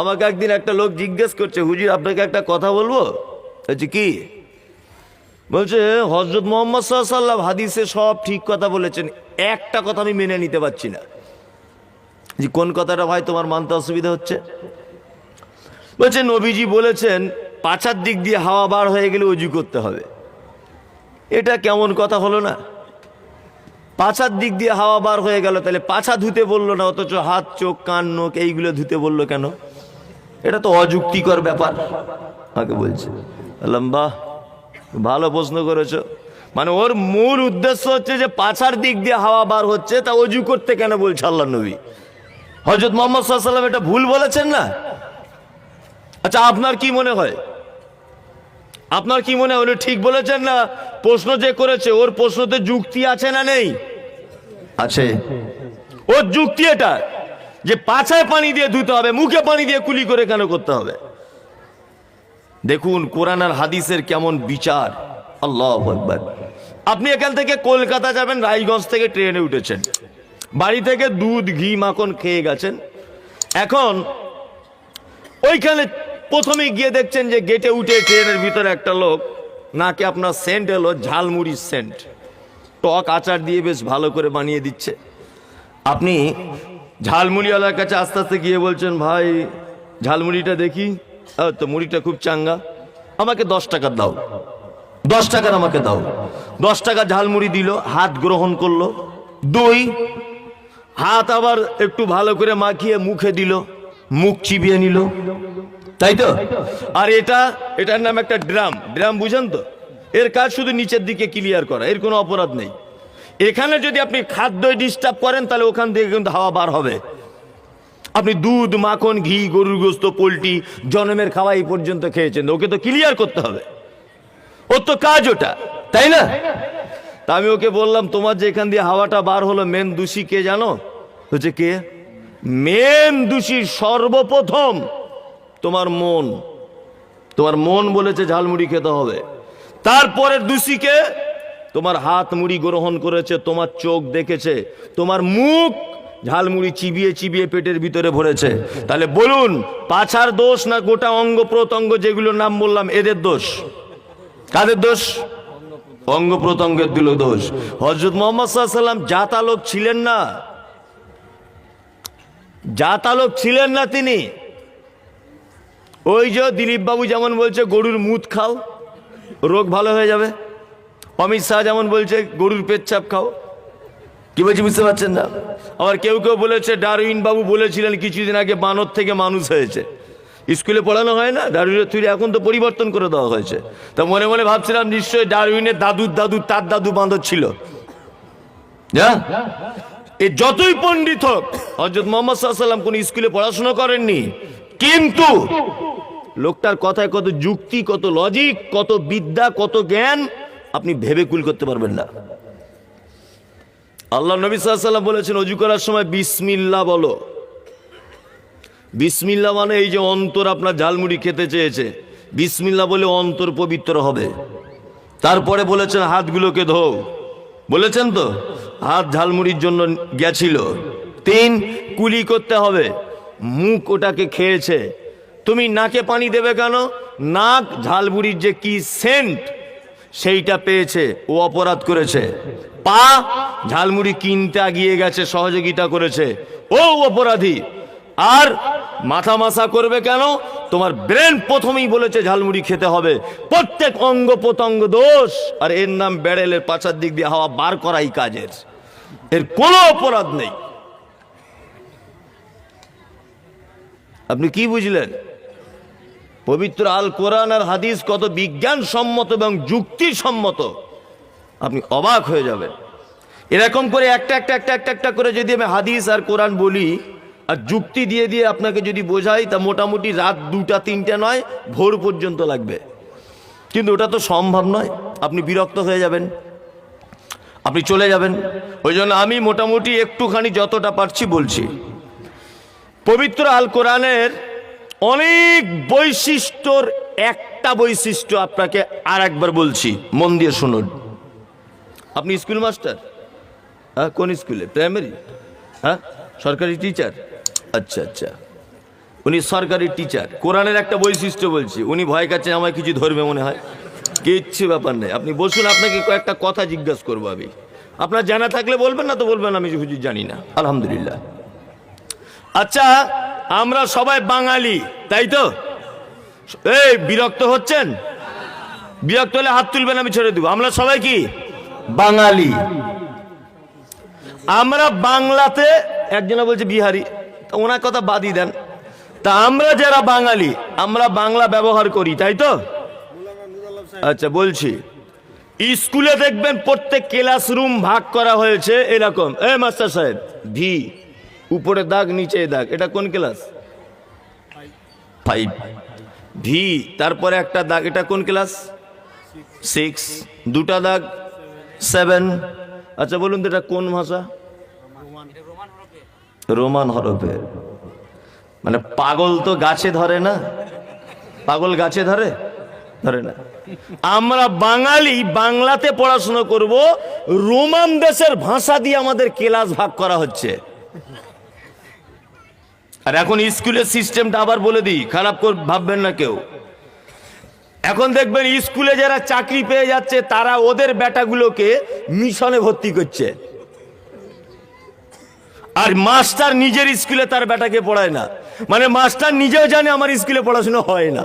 আমাকে একদিন একটা লোক জিজ্ঞেস করছে, হুজুর, আপনাকে একটা কথা বলব? বলছি, কি? বলছে হজরত মোহাম্মদ সাল্লাম হাদিসে সব ঠিক কথা বলেছেন, একটা কথা আমি মেনে নিতে পারছি না। যে, কোন কথাটা ভাই তোমার মানতে অসুবিধা হচ্ছে? বলছে, নবীজি বলেছেন, পাছার দিক দিয়ে হাওয়া বার হয়ে গেলে অজু করতে হবে। এটা কেমন কথা হলো না? পাছার দিক দিয়ে হাওয়া বার হয়ে গেল, তাহলে পাছা ধুতে বলল না, অথচ হাত, চোখ, কান, নোখ, এইগুলো ধুতে বলল কেন? এটা তো অযুক্তিকর ব্যাপার। আমাকে বলছে? বললাম বাহ ভালো প্রশ্ন করেছ। মানে ওর মূল উদ্দেশ্য হচ্ছে যে পাছার দিক দিয়ে হাওয়া বার হচ্ছে, তা অজু করতে কেন বলছে আল্লাহ নবী? হজরত মোহাম্মদ সাল্লাম এটা ভুল বলেছেন না? আচ্ছা আপনার কি মনে হয়? আপনার কি মনে হয় ঠিক বলেছেন না? প্রশ্ন যে করেছে, ওর প্রশ্নতে যুক্তি আছে না নেই? আছে। ওর যুক্তি এটা। যে পাছায় পানি দিয়ে ধুতে হবে, মুখে পানি দিয়ে কুলি করে কেন করতে হবে? দেখুন, কোরআন আর হাদিসের কেমন বিচার। আল্লাহ আকবার। আপনি এখান থেকে কলকাতা যাবেন রায়গঞ্জ থেকে ট্রেনে উঠেছেন। বাড়ি থেকে দুধ, ঘি, মাখন খেয়ে গেছেন। এখন ওইখানে প্রথমে গিয়ে দেখছেন যে গেটে উঠে ট্রেনের ভিতরে একটা লোক, নাকি আপনার সেন্ট এলো, ঝালমুড়ির সেন্ট। টক আচার দিয়ে বেশ ভালো করে বানিয়ে দিচ্ছে। আপনি ঝালমুড়িওয়ালার কাছে আস্তে আস্তে গিয়ে বলছেন ভাই ঝালমুড়িটা দেখি। "আহ, তো মুড়িটা খুব চাঙ্গা। আমাকে দশ টাকা দাও। দশ টাকার আমাকে দাও। দশ টাকা ঝালমুড়ি দিল হাত গ্রহণ করল। দুই হাত আবার একটু ভালো করে মাখিয়ে মুখে দিল মুখ চিবিয়ে নিল। তাই তো? আর এটা এটার নাম একটা ড্রাম। ড্রাম বুঝেন তো? এর কাজ শুধু নিচের দিকে ক্লিয়ার করা এর কোনো অপরাধ নেই। এখানে যদি আপনি খাদ্য ডিস্টার্ব করেন, তাহলে ওখান থেকে কিন্তু হাওয়া বার হবে। আপনি দুধ, মাখন, ঘি, গরুর গোস্ত, পোলট্রি, জনমের খাওয়া এই পর্যন্ত খেয়েছেন, ওকে তো ক্লিয়ার করতে হবে। ওর তো কাজ ওটা, তাই না? তা আমি ওকে বললাম, তোমার যে এখান দিয়ে হাওয়াটা বার হলো, মেন দোষী কে জানো? হচ্ছে কে? মেন দোষী সর্বপ্রথম তোমার মন। তোমার মন বলেছে ঝালমুড়ি খেতে হবে। তারপরের দোষীকে তোমার হাত মুড়ি গ্রহণ করেছে, তোমার চোখ দেখেছে, তোমার মুখ ঝালমুড়ি চিবিয়ে চিবিয়ে পেটের ভিতরে ভরেছে। তাহলে বলুন, পাছার দোষ না গোটা অঙ্গ প্রত্যঙ্গ যেগুলোর নাম বললাম, এদের দোষ? কাদের দোষ? অঙ্গ প্রত্যঙ্গের দিল দোষ। হজরত মোহাম্মদ সাল্লাম জাতালোক ছিলেন না। জাতালোক ছিলেন না তিনি। ওই যে দিলীপ বাবু যেমন বলছে, গরুর মুদ খাও, রোগ ভালো হয়ে যাবে। অমিত শাহ যেমন বলছে গরুর পেচ্ছাপ খাও। কি বলছি বুঝতে পারছেন না? আবার কেউ কেউ বলেছে ডারউইন বাবু বলেছিলেন কিছুদিন আগে বানর থেকে মানুষ হয়েছে। স্কুলে পড়ানো হয় না? ডারউইনের থিওরি এখন তো পরিবর্তন করে দেওয়া হয়েছে। তা মনে মনে ভাবছিলাম নিশ্চয়ই ডারউইনের দাদুর দাদু তার দাদু বাঁদর ছিল। এ যতই পণ্ডিত হোক হজরত মোহাম্মদ সাল্লাম কোন স্কুলে পড়াশোনা করেননি। কিন্তু লোকটার কথায় কত যুক্তি কত লজিক কত বিদ্যা কত জ্ঞান আপনি ভেবে কুল করতে পারবেন না। আল্লাহ নবী সাল্লাম বলেছেন, অজু করার সময় বিসমিল্লা বলো। বিসমিল্লা মানে এই যে অন্তর আপনার ঝালমুড়ি খেতে চেয়েছে। বিসমিল্লা বলে অন্তর পবিত্র হবে। তারপরে বলেছেন, হাতগুলোকে ধো বলেছেন তো? হাত ঝালমুড়ির জন্য গেছিল। তিন, কুলি করতে হবে। মুখ ওটাকে খেয়েছে। তুমি নাকে পানি দেবে কেন? নাক ঝালমুড়ির যে কি সেন্ট সেইটা পেয়েছে, ও অপরাধ করেছে। পা ঝালমুড়ি কিনতে গিয়ে গেছে, সহযোগিতা করেছে। ও অপরাধী, আর মাথা মাথা করবে কেন? তোমার ব্রেন প্রথমেই বলেছে ঝালমুড়ি খেতে হবে। প্রত্যেক অঙ্গ প্রত্যঙ্গ দোষ, আর এর নাম বেড়েলের পাছার দিক দিয়ে হাওয়া বার করাই কাজের। এর কোনো অপরাধ নেই। আপনি কি বুঝলেন? পবিত্র আল কোরআন আর হাদিস কত বিজ্ঞানসম্মত এবং যুক্তিসম্মত? আপনি অবাক হয়ে যাবেন। এরকম করে একটা একটা একটা একটা একটা করে যদি আমি হাদিস আর কোরআন বলি, আর যুক্তি দিয়ে দিয়ে আপনাকে যদি বোঝাই, তা মোটামুটি রাত দুটা, তিনটা নয়, ভোর পর্যন্ত লাগবে। কিন্তু ওটা তো সম্ভব নয়। আপনি বিরক্ত হয়ে যাবেন। আপনি চলে যাবেন। ওই জন্য আমি মোটামুটি একটুখানি যতটা পারছি বলছি। পবিত্র আল কোরআনের অনেক বৈশিষ্ট্যর একটা বৈশিষ্ট্য আপনাকে আর একবার বলছি। মন দিয়ে শুনুন। আপনি স্কুল মাস্টার হ্যাঁ কোন স্কুলে প্রাইমারি হ্যাঁ সরকারি টিচার আচ্ছা আচ্ছা। উনি সরকারি টিচার কোরআনের একটা বৈশিষ্ট্য বলছি। উনি ভয় কাছে আমায় কিছু ধরবে মনে হয়। কিচ্ছু ব্যাপার নেই। আপনি বসুন, আপনাকে কয়েকটা কথা জিজ্ঞাসা করব আমি। আপনার জানা থাকলে বলবেন, না তো বলবেন, আমি হুজুর জানি না। আলহামদুলিল্লাহ। আচ্ছা আমরা সবাই বাঙালি, তাই তো? এই, বিরক্ত হচ্ছেন? বিরক্ত হলে হাত তুলবেন আমি ছেড়ে দেবো। আমরা সবাই কি? বাঙালি। আমরা বাংলাতে, একজনা বলছে বিহারি ওনার কথা বাদই দেন। তা আমরা যারা বাঙালি, আমরা বাংলা ব্যবহার করি, তাই তো? আচ্ছা বলছি। স্কুলে দেখবেন প্রত্যেক ক্লাসরুম ভাগ করা হয়েছে, এরকম। এ, মাস্টার সাহেব, ভি। উপরে দাগ, নিচে দাগ। এটা কোন ক্লাস? ফাইভ ভি তারপরে একটা দাগ, এটা কোন ক্লাস? সিক্স দুটা দাগ সেভেন আচ্ছা বলুন তো এটা কোন ভাষা? রোমান হরফে। মানে পাগল তো গাছে ধরে না? পাগল গাছে ধরে? ধরে না। আমরা বাঙালি, বাংলাতে পড়াশোনা করব, রোমান দেশের ভাষা দিয়ে আমাদের ক্লাস ভাগ করা হচ্ছে। আর এখন স্কুলের সিস্টেমটা আবার বলে দিই, খারাপ কর ভাববেন না কেউ। এখন দেখবেন স্কুলে যারা চাকরি পেয়ে যাচ্ছে, তারা ওদের বেটাগুলোকে মিশনে ভর্তি করছে। আর মাস্টার নিজের স্কুলে তার বেটাকে পড়ায় না। মানে মাস্টার নিজেও জানে আমার স্কুলে পড়াশোনা হয় না।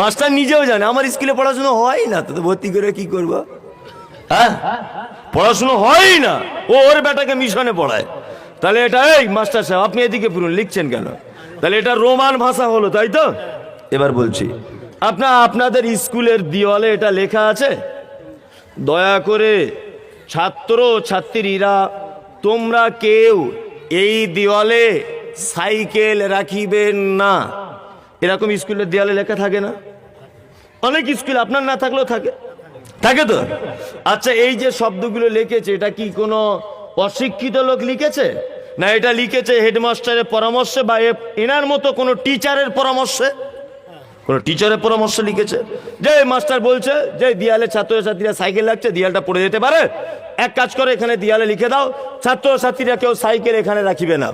মাস্টার নিজেও জানে, আমার স্কুলে পড়াশোনা হয় না, তো ভর্তি করে কি করব? হ্যাঁ? পড়াশোনা হয় না, ও ওর বেটাকে মিশনে পড়ায়। তাহলে এটা, এই মাস্টার সাহেব, আপনি এদিকে পুরুন লিখছেন কেন? তাহলে এটা রোমান ভাষা হলো, তাই তো? এবার বলছি আপনার আপনাদের স্কুলের দেওয়ালে এটা লেখা আছে? দয়া করে ছাত্র ছাত্রীরা, তোমরা কেউ এই দেওয়ালে সাইকেল রাখিবেন না। এরকম স্কুলের দেওয়ালে লেখা থাকে না? অনেক স্কুল, আপনার না থাকলেও থাকে। থাকে তো? আচ্ছা এই যে শব্দগুলো লিখেছে, এটা কি কোনো অশিক্ষিত লোক লিখেছে? না, এটা লিখেছে হেডমাস্টারের পরামর্শে বা এনার মতো কোনো টিচারের পরামর্শে। কোনো টিচারের পরামর্শ লিখেছে। যে মাস্টার বলছে যে দিয়ালে ছাত্রছাত্রীরা সাইকেল লাগছে দিয়ালটা পড়ে যেতে পারে। এক কাজ করে এখানে দিয়ালে লিখে দাও, ছাত্রছাত্রীরা কেউ সাইকেল এখানে রাখিবে না।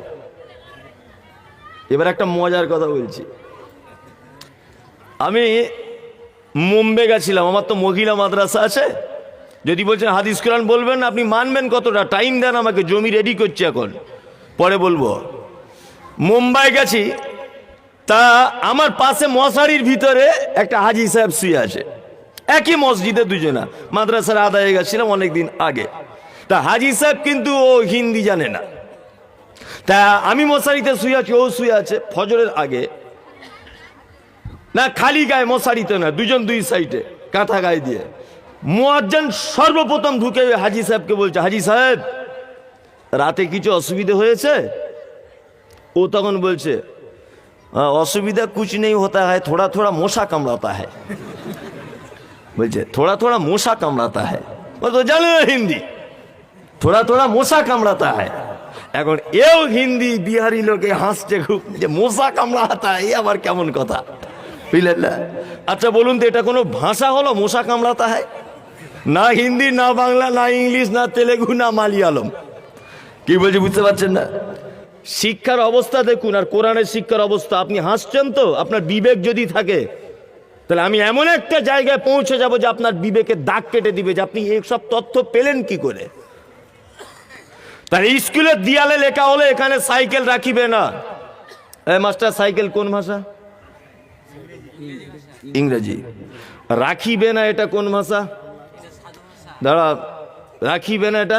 এবার একটা মজার কথা বলছি। আমি মুম্বে গেছিলাম, আমার তো মহিলা মাদ্রাসা আছে। যদি বলছেন হাদিস কোরআন বলবেন, আপনি মানবেন কতটা? টাইম দেন আমাকে, জমি রেডি করছি এখন। পরে বলব। মুম্বাই গেছি, তা আমার পাশে মশারির ভিতরে একটা হাজি সাহেব শুয়ে আছে। একই মসজিদে দুজনা, মাদ্রাসার আদায়ে গেছিলাম অনেকদিন আগে। তা হাজি সাহেব কিন্তু ও হিন্দি জানে না। তা আমি মশারিতে শুয়ে আছি, ও শুয়ে আছে ফজরের আগে। না, খালি গায়ে মশারিতে না, দুজন দুই সাইডে, কাঁথা গায়ে দিয়ে। মুয়াজ্জান সর্বপ্রথম ঢুকে হাজি সাহেবকে বলছে, হাজি সাহেব রাতে কিছু অসুবিধে হয়েছে? ও তখন বলছে অসুবিধা কুচ নেই হতা হয় থোড়া থোড়া মশা কামড়াতা হয় বলছে, থোড়া থোড়া মশা কামড়াতা হয় তো জানে না হিন্দি। থোড়া থোড়া মশা কামড়াতা হয় এখন এও হিন্দি বিহারি লোকে হাসছে খুব, যে মশা কামড়াতা এই আবার কেমন কথা? বুঝলেন না? আচ্ছা বলুন তো, এটা কোনো ভাষা হলো, মশা কামড়াতা হয় না হিন্দি, না বাংলা, না ইংলিশ, না তেলেগু, না মালিয়ালম। কি বলছি বুঝতে পারছেন না? শিক্ষার অবস্থা দেখুন আর কোরআনের শিক্ষার অবস্থা। আপনি হাসছেন তো? আপনার বিবেক যদি থাকে তাহলে আমি এমন একটা জায়গায় পৌঁছে যাব যে আপনার বিবেকে দাগ কেটে দিবে যে আপনি এইসব তথ্য পেলেন কি করে? তার স্কুলের দিয়ালে লেখা হলে এখানে সাইকেল রাখিবে না। মাস্টার সাইকেল কোন ভাষা? ইংরেজি। রাখিবে না এটা কোন ভাষা? দাঁড়া রাখিবে না এটা?